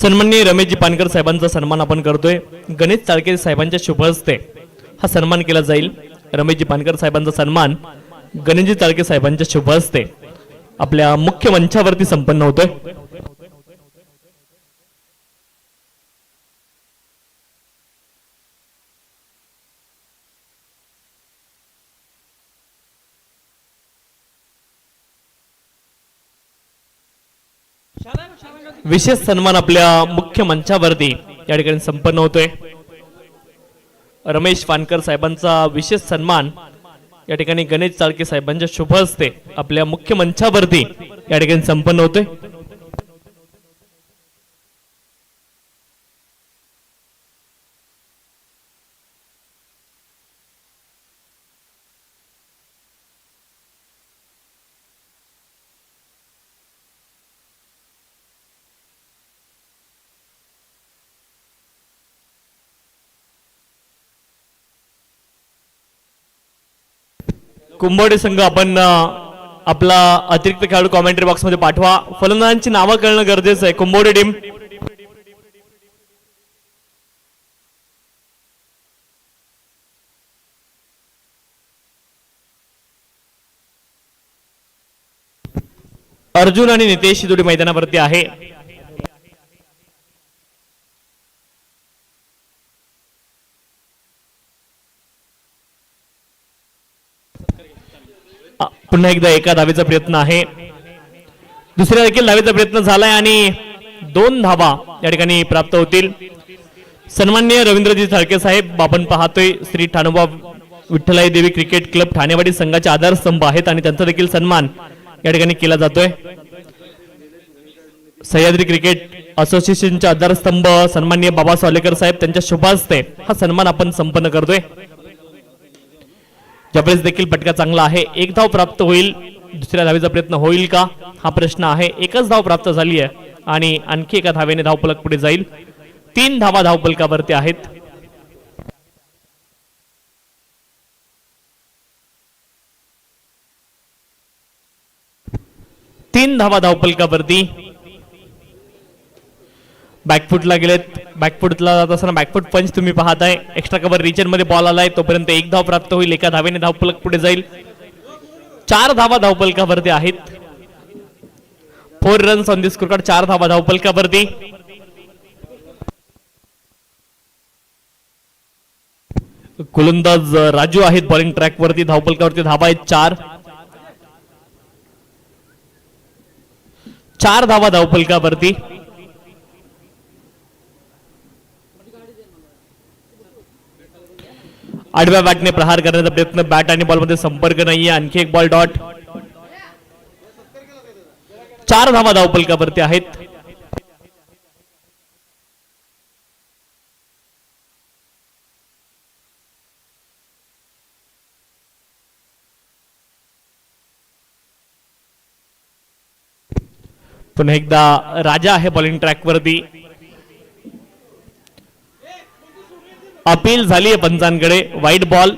सन्माननीय रमेशजी पानकर साहेबांचा सन्मान आपण करतोय. गणेश चाळके साहेबांच्या शुभ हस्ते हा सन्मान केला जाईल. रमेशजी पानकर साहेबांचा सन्मान गणेशजी चाळके साहेबांच्या शुभ हस्ते आपल्या मुख्य मंचावरती संपन्न होतोय. विशेष सन्मान आपल्या मुख्य मंचावरती या ठिकाणी संपन्न होतोय. रमेश वानकर साहेबांचा विशेष सन्मान या ठिकाणी गणेश चाळके साहेबांच्या शुभ हस्ते आपल्या मुख्य मंचावरती या ठिकाणी संपन्न होतोय. कुंभवडे संघ आपण आपला अतिरिक्त खेळाडू कॉमेंट्री बॉक्समध्ये पाठवा. फलंदाजांची नावं कळणं गरजेचं आहे. कुंभोडे टीम. अर्जुन आणि नितेश जोडी मैदानावरती आहे अ, पुन्हा एकदा एका धावेचा प्रयत्न आहे. दुसऱ्या देखील धावेचा प्रयत्न झालाय आणि दोन धावा या ठिकाणी प्राप्त होतील. सन्मान्य रवींद्रजी थाळके साहेब आपण पाहतोय श्री ठाणोबा विठ्ठलाई देवी क्रिकेट क्लब ठाणेवाडी संघाचे आधारस्तंभ आहेत आणि त्यांचा देखील सन्मान या ठिकाणी केला जातोय. सह्याद्री क्रिकेट असोसिएशनचे आधारस्तंभ सन्मान्य बाबा सावलेकर साहेब त्यांच्या शुभास्ते हा सन्मान आपण संपन्न करतोय. ज्यावेळेस देखील फटका चांगला आहे एक धाव प्राप्त होईल. दुसऱ्या धावेचा प्रयत्न होईल का? हा प्रश्न आहे. एकच धाव प्राप्त झाली आहे आणि आणखी एका धावेने धावफलक पुढे जाईल. तीन धावा धावफलकावरती आहेत. तीन धावा धावफलकावरती बॅकफुटला गेलेत. बॅकफुटला जात असताना बॅकफुट पंच तुम्ही पाहताय. एक्स्ट्रा कव्हर रिजनमध्ये बॉल आलाय. तोपर्यंत एक धाव प्राप्त होईल. एका धावेने धावपलक पुढे जाईल. चार धावा धावपलकावरती आहेत. फोर रन्स ऑन दिस चार धावा धावपलकावरती गोलंदाज राजू आहेत. बॉलिंग ट्रॅक वरती धावपलकावरती धावा आहेत. चार. चार धावा धावपलकावरती आडव्या बॅटने प्रहार करण्याचा प्रयत्न. बॅट आणि बॉलमध्ये संपर्क नाहीये. आणखी एक बॉल डॉट. चार धावा धावपलकावरती आहेत. पुन्हा एकदा राजा आहे बॉलिंग ट्रॅक वरती अपील झाली आहे पंचांकडे. वाईट बॉल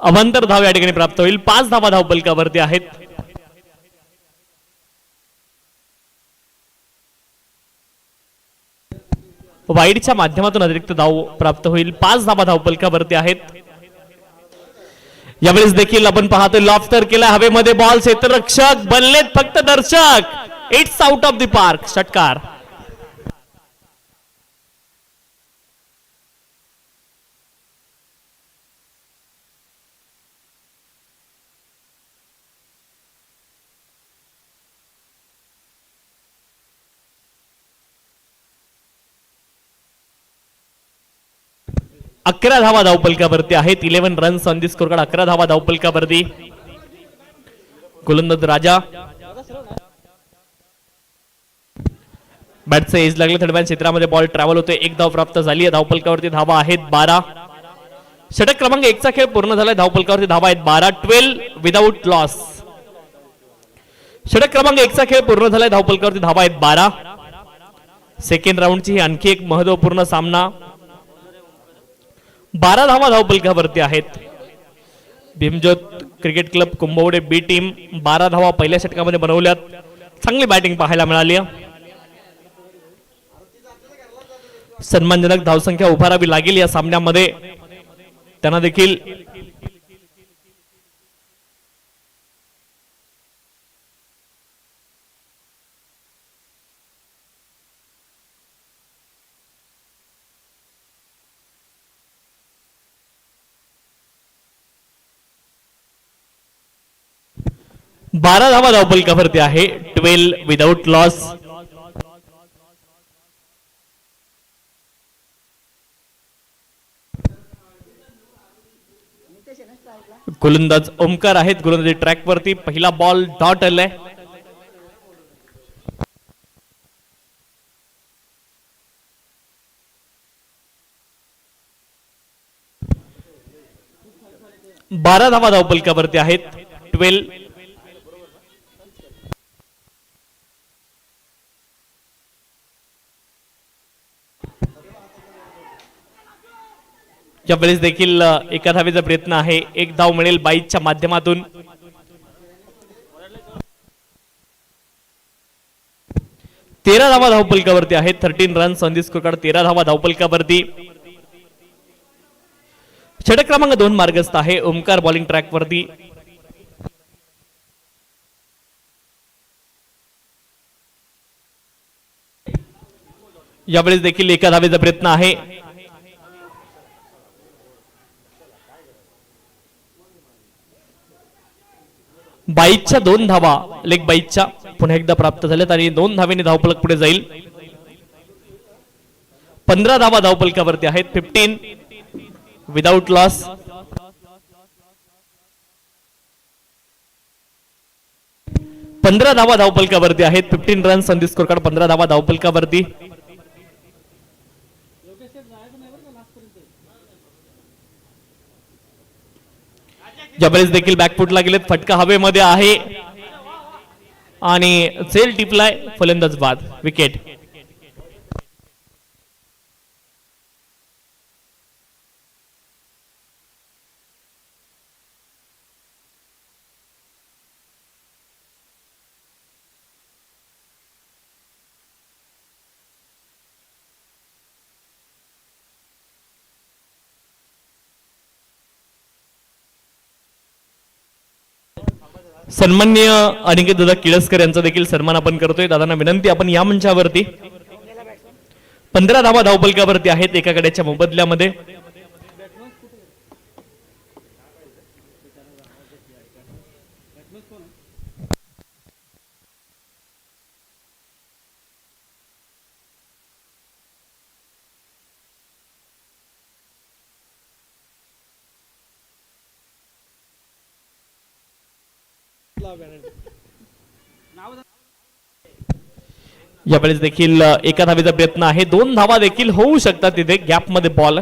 अवांतर धाव या ठिकाणी प्राप्त होईल. पाच धावा धावपलकावरती आहेत. वाईडच्या माध्यमातून अतिरिक्त धाव प्राप्त होईल. पाच धावा धावपलकावरती आहेत. यावेळेस देखील आपण पाहतोय लॉफ्टर केला हवेमध्ये बॉल क्षेत्ररक्षक बनलेत फक्त दर्शक. It's out of the park षटकार. अकरा धावा धावपलकावरती आहेत. Eleven runs on this score अकरा धावा धावपलकावरती. गोलंदाज राजा. बॅटचं एज लागलं थर्ड क्षेत्रामध्ये. बॉल ट्रॅव्हल होते एक धाव प्राप्त झाली आहे. धावपलकावरती धावा आहेत बारा. षटक क्रमांक एकचा खेळ पूर्ण झालाय. धावपलकावरती धावा आहेत बारा. ट्वेल्व विदाऊट लॉस षटक क्रमांक एकचा खेळ पूर्ण झालाय. धावपलकावरती धावा आहेत बारा. सेकंड राऊंडची ही आणखी एक महत्त्वपूर्ण सामना. बारा धावा धावपलकावरती आहेत. Bhimjyot cricket club Kumbhavade B team बारा धावा पहिल्या षटकामध्ये बनवल्यात. चांगली बॅटिंग पाहायला मिळाली. आहे. सन्मानजनक धावसंख्या उभारावी लागेल या सामन्यामध्ये. त्यांना देखील बारा धावा धावपलकावरती आहे. ट्वेल्व विदाऊट लॉस गोलंदाज ओमकार आहेत. गोलंदाजी ट्रॅक वरती. पहिला बॉल डॉट आलाय. बारा धावा धावपलकावरती आहेत. ट्वेल्व यावेळेस देखील एका धावेचा प्रयत्न आहे एक धाव मिळेल बाईकच्या माध्यमातून. तेरा धावा धावपलकावरती आहेत थर्टीन रन संधी स्कोर तेरा धावा धावपलकावरती. षटक क्रमांक दोन मार्गस्थ आहे ओमकार बॉलिंग ट्रॅक वरती. यावेळेस देखील एका धावेचा प्रयत्न आहे. बाईकच्या दोन धावा लेग बाईकच्या पुन्हा एकदा प्राप्त झाल्यात आणि दोन धावेने धावपलक पुढे जाईल. पंधरा धावा धावपलकावरती आहेत फिफ्टीन विदाउट लॉस पंधरा धावा धावपलकावरती आहेत फिफ्टीन रन संधी स्कोर कार्ड पंधरा धावा धावपलकावरती. जबरेज देखील बॅकफुटला गेलेत. फटका हवेमध्ये आहे. आणि झेल टिपलाय फलंदाज बाद. विकेट सन्मान्य अनिकेत दादा किळसकर यांचा देखील सन्मान आपण करतोय. दादांना विनंती आपण या मंचावरती पंधरा धावा धावपलकावरती आहेत एका गड्याच्या मोबदल्यामध्ये. यावेळेस देखील एका धावेचा प्रयत्न आहे. दोन धावा देखील होऊ शकतात तिथे गॅपमध्ये बॉल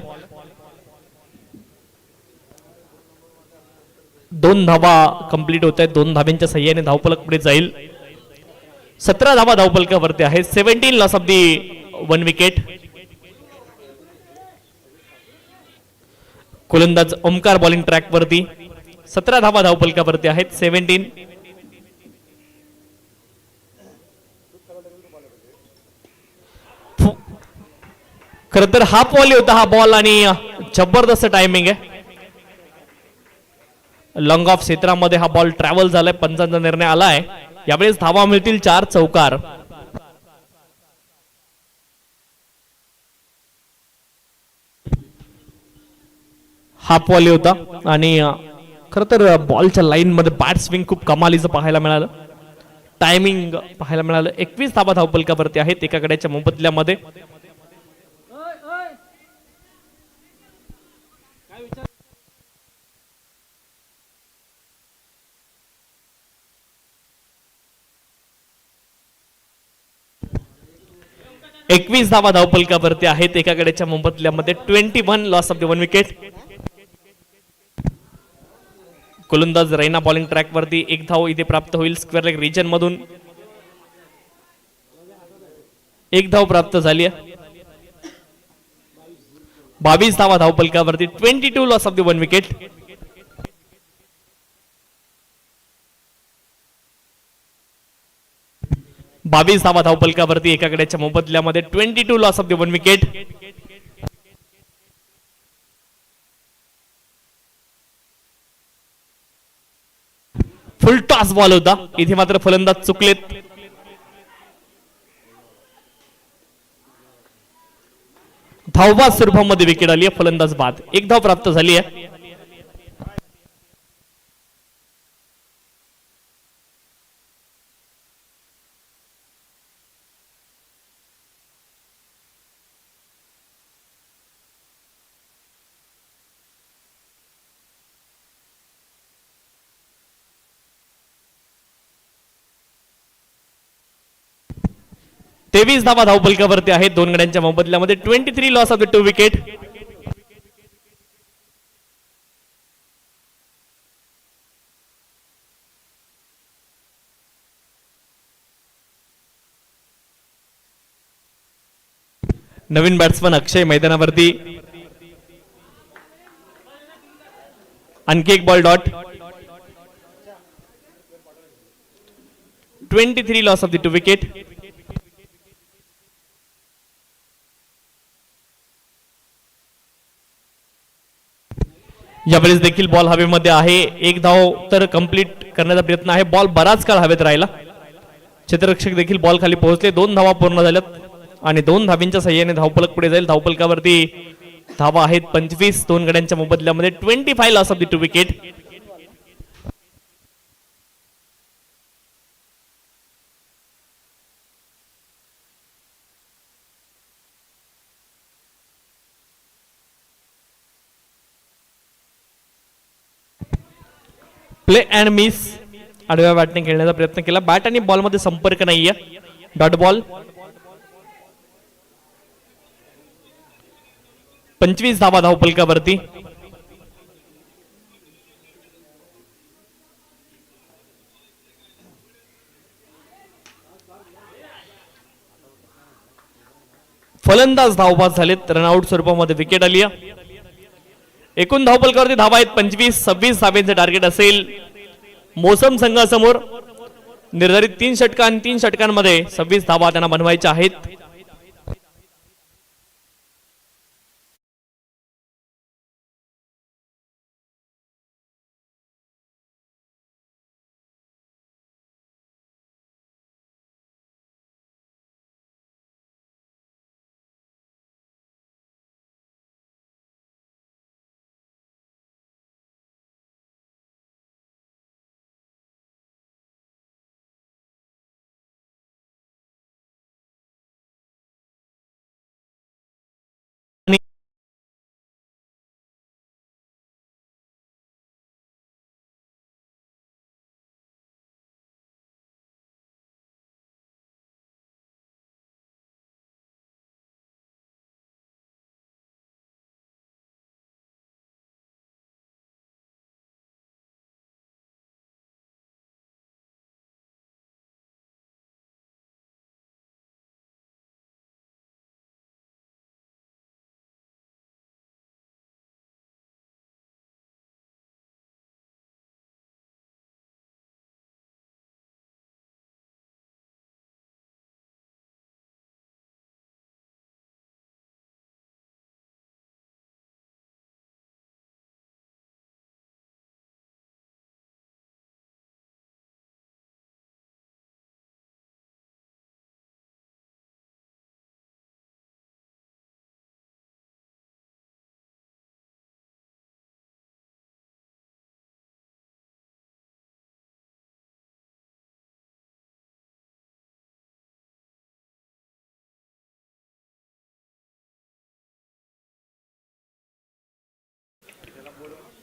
दोन धावा कंप्लीट होत आहेत. दोन धाव्यांच्या सह्याने धावपलक पुढे जाईल. सतरा धावा धावपलकावरती आहेत. Seventeen loss of the one wicket गोलंदाज ओमकार बॉलिंग ट्रॅक वरती सतरा धावा धावपलकावरती आहेत. सेव्हन्टीन खर तर हाफ वॉली होता हा बॉल आणि जबरदस्त टायमिंग आहे. लॉंग ऑफ क्षेत्रामध्ये हा बॉल ट्रॅव्हल झालाय पंचांचा निर्णय आलाय. यावेळेस धावा मिळतील चार चौकार. हाफ वॉली होता आणि खर तर बॉलच्या लाईन मध्ये बॅट स्विंग खूप कमालीचं पाहायला मिळालं. टायमिंग पाहायला मिळालं. एकवीस धावा धावपलकावरती आहेत एका गड्याच्या मोबदल्यामध्ये. एकवीस धावा धावपलकावरती आहेत. एका मुंबईतल्यामध्ये मोबदल्यामध्ये twenty one loss of the one wicket गोलंदाज रैना बॉलिंग ट्रॅक वरती एक धाव इथे प्राप्त होईल. स्क्वेअर लेग रिजन मधून. एक धाव प्राप्त झाली आहे. बावीस धावा धावपलकावरती twenty two loss of the one wicket बावीस धावा धावपलकावरती एका गड्याच्या मोबदल्यामध्ये twenty two loss of the one wicket full toss ball होता. इथे मात्र फलंदाज चुकलेत. धावबाद स्वरूपामध्ये विकेट आली आहे. फलंदाज बाद. एक धाव प्राप्त झाली आहे. तेवीस धावा धावपलकावरती आहेत. दोन गड्यांच्या मोबदल्यामध्ये twenty three loss of the two wicket Naveen batsman Akshay मैदानावरती. आणखी एक ball dot twenty three loss of the two wicket यावेळेस देखील बॉल हवेमध्ये आहे. एक धाव तर कंप्लीट करण्याचा प्रयत्न आहे. बॉल बराच काळ हवेत राहिला. क्षेत्ररक्षक देखील बॉल खाली पोहोचले. दोन धावा पूर्ण झाल्यात. आणि दोन धावींच्या सहाय्याने धावपलक पुढे जाईल. धावपलकावरती धावा आहेत पंचवीस. दोन गड्यांच्या मोबदल्यामध्ये twenty five loss of the two wicket play and miss आडव्या बॅटने खेळण्याचा प्रयत्न केला. बॅट आणि बॉलमध्ये संपर्क नाहीये. डॉट बॉल पंचवीस धावा धावपलकावरती. फलंदाज धावपास झालेत. रनआउट स्वरूपामध्ये विकेट आली आहे. एकूण धावपलकावरती धावा आहेत पंचवीस सव्वीस धावेचं टार्गेट असेल. मोसम संघासमोर निर्धारित तीन षटकां आणि तीन षटकांमध्ये सव्वीस धावा त्यांना बनवायच्या आहेत.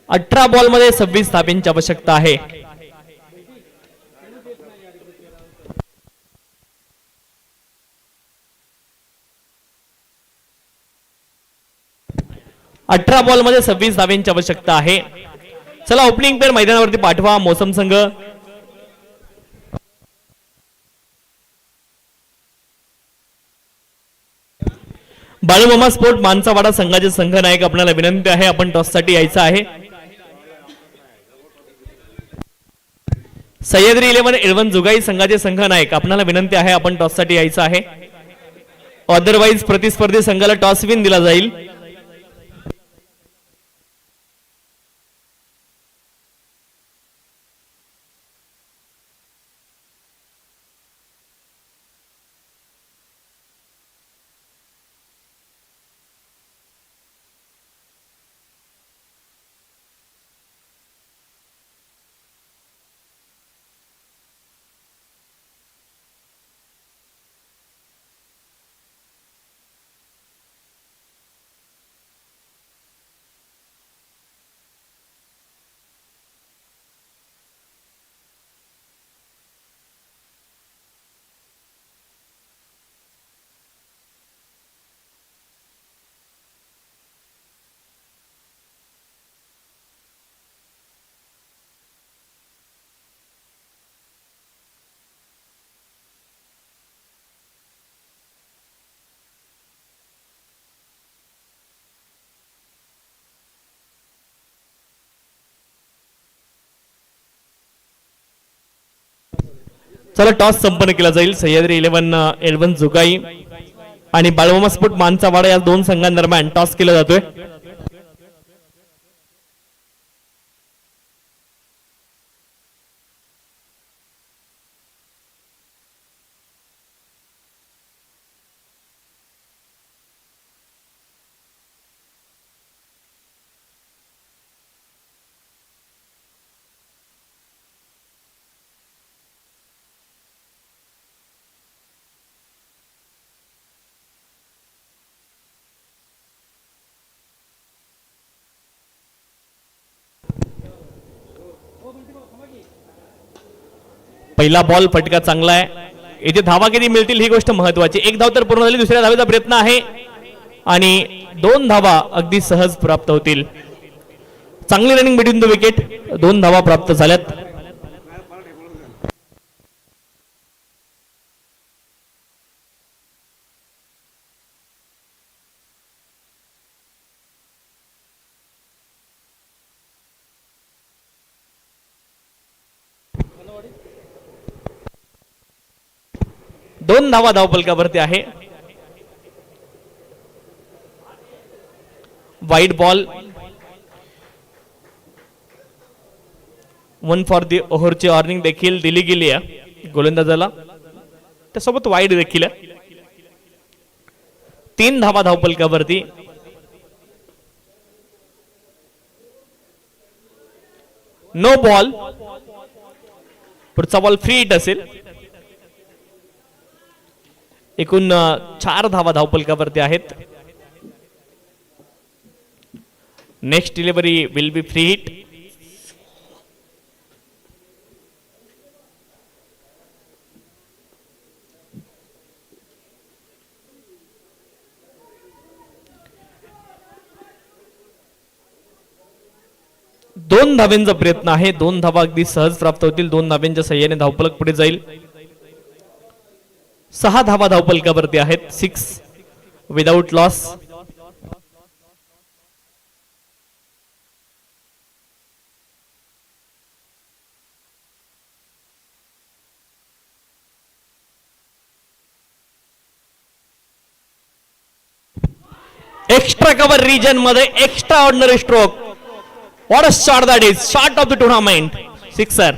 अठरा बॉलमध्ये सव्वीस धाबींची आवश्यकता आहे. अठरा बॉलमध्ये सव्वीस धाबींची आवश्यकता आहे. चला ओपनिंग पेअर मैदानावरती पाठवा मोसम संघ. बाळूमामा स्पोर्ट मानसावाडा संघाचे संघ नायक आपल्याला विनंती आहे आपण टॉससाठी यायचं आहे. सह्याद्री इलेव्हन इलेव्हन जुगाई संघाचे संघ नायक आपणाला विनंती आहे आपण टॉससाठी यायचं आहे. अदरवाईज प्रतिस्पर्धी संघाला टॉस विन दिला जाईल. चला टॉस संपन्न केला जाईल. सह्याद्री इलेव्हन इलेव्हन जुगाई आणि बाळमामा स्फोट मानचा वाडा या दोन संघांदरम्यान टॉस केला जातोय. पहिला बॉल फटका चांगला आहे. इथे धावा किती मिळतील ही गोष्ट महत्वाची. एक धाव तर पूर्ण झाली दुसऱ्या धावेचा प्रयत्न आहे. आणि दोन धावा अगदी सहज प्राप्त होतील. चांगली रनिंग बिटवीन द विकेट दोन धावा प्राप्त झाल्यात. दोन धावा धावपलकावरती आहे. Wide ball one for the ओव्हरची warning देखील दिली गेली आहे. गोलंदाजाला. त्यासोबत वाईट देखील तीन धावा धावपलकावरती नो बॉल पुढचा बॉल फ्री हिट असेल. एकूण चार धावा धावपलकावरती आहेत. Next delivery will be free hit दोन धाव्यांचा प्रयत्न आहे. दोन धावा अगदी सहज प्राप्त होतील. दोन धाव्यांच्या सहाय्याने धावपलक पुढे जाईल. सहा धावा धावपलकावरती आहेत. Six without loss extra cover रिजनमध्ये extra ordinary stroke what a shot that is shot of the tournament sixer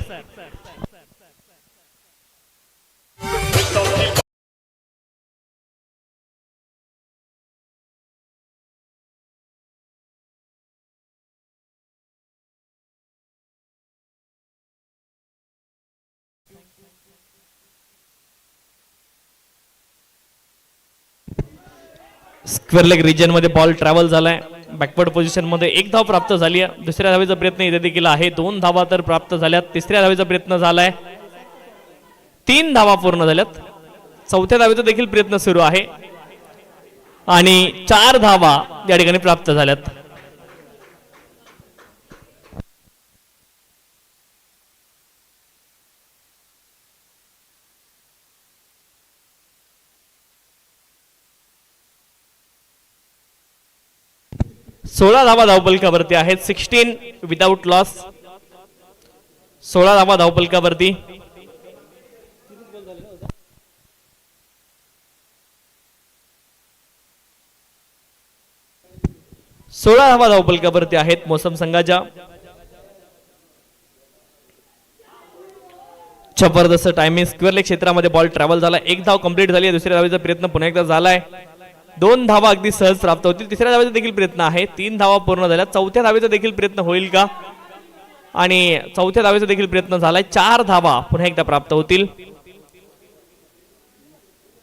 square leg रिजनमध्ये बॉल ट्रॅव्हल झालाय. बॅकवर्ड पोझिशनमध्ये एक धाव प्राप्त झाली आहे. दुसऱ्या धावेचा प्रयत्न इथे देखील आहे. दोन धावा तर प्राप्त झाल्यात. तिसऱ्या धावेचा प्रयत्न झालाय. तीन धावा पूर्ण झाल्यात. चौथ्या धावेचा देखील प्रयत्न सुरू आहे. आणि चार धावा या ठिकाणी प्राप्त झाल्यात. सोळा धावा धावपलकावरती आहेत. सिक्स्टीन विदाऊट लॉस सोळा धावा धावपलकावरती सोळा धावा धावपलकावरती आहेत मोसम संघाच्या जबरदस्त टायमिंग स्क्वेअर क्षेत्रामध्ये बॉल ट्रॅव्हल झाला. एक धाव कंप्लीट झाली दुसऱ्या धावेचा प्रयत्न पुन्हा एकदा झालाय. दोन धावा अगदी सहज प्राप्त होतील. तिसऱ्या धावेचा देखील प्रयत्न आहे. तीन धावा पूर्ण झाल्या. चौथ्या धावेचा देखील प्रयत्न होईल का? आणि चौथ्या धावेचा देखील प्रयत्न झालाय. चार धावा पुन्हा एकदा प्राप्त होतील.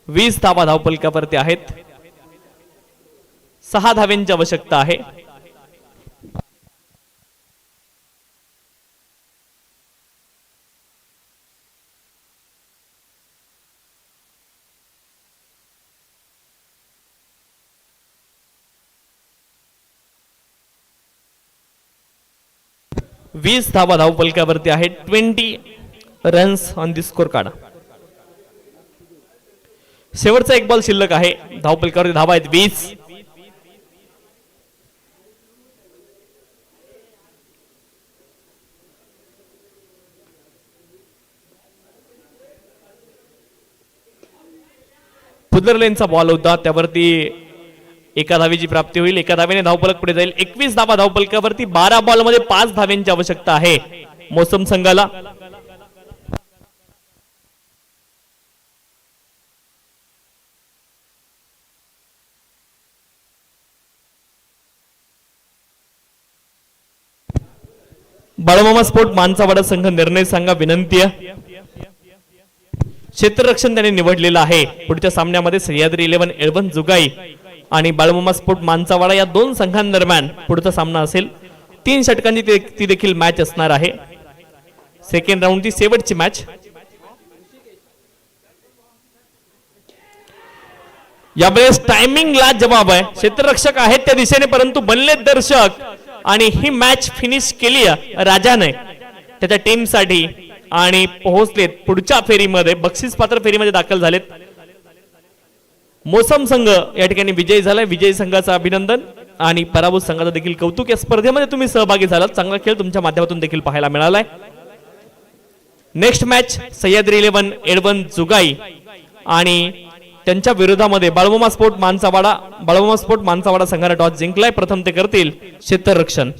वीस धावा धावपलकावरती आहेत. सहा धाव्यांची आवश्यकता आहे. वीस धावा धावपलकावरती आहे twenty runs on the score card शेवटचा एक बॉल शिल्लक आहे. धावपलकावरती धावा आहेत. वीस. पुदरलेनचा बॉल होता. त्यावरती एका धावेची प्राप्ती होईल एका धावेने धावपलक पुढे जाईल. एकवीस धावा धावपलकावरती बारा बॉलमध्ये पाच धाव्यांची आवश्यकता आहे. मोसम संघाला. बाळमामा स्पोर्ट मानसावाडा संघ निर्णय सांगा विनंती आहे. क्षेत्ररक्षण त्याने निवडलेलं आहे. पुढच्या सामन्यामध्ये सह्याद्री इलेव्हन एळवन जुगाई. आणि बाळमुमा स्पोर्ट मानसावाडा या दोन संघांदरम्यान पुढचा सामना असेल. तीन षटकांची ती देखील मॅच असणार आहे. सेकंड राऊंडची शेवटची मॅच यावेळेस टायमिंगला जबाब आहे. क्षेत्ररक्षक आहेत त्या दिशेने परंतु बनले दर्शक आणि ही मॅच फिनिश केली राजाने. त्याच्या टीमसाठी आणि पोहोचलेत पुढच्या फेरीमध्ये बक्षीस पात्र फेरीमध्ये दाखल झालेत. मोसम संघ या ठिकाणी विजयी झालाय. विजयी संघाचं अभिनंदन आणि पराभूत संघाचं देखील कौतुक. या स्पर्धेमध्ये तुम्ही सहभागी झालात. चांगला खेळ तुमच्या माध्यमातून देखील पाहायला मिळालाय. नेक्स्ट मॅच सह्याद्री इलेव्हन एडवन जुगाई आणि त्यांच्या विरोधामध्ये बाळमामा स्पोर्ट मानसावाडा बाळमामा स्पोर्ट मानसावाडा संघाने टॉस जिंकलाय. प्रथम ते करतील क्षेत्ररक्षण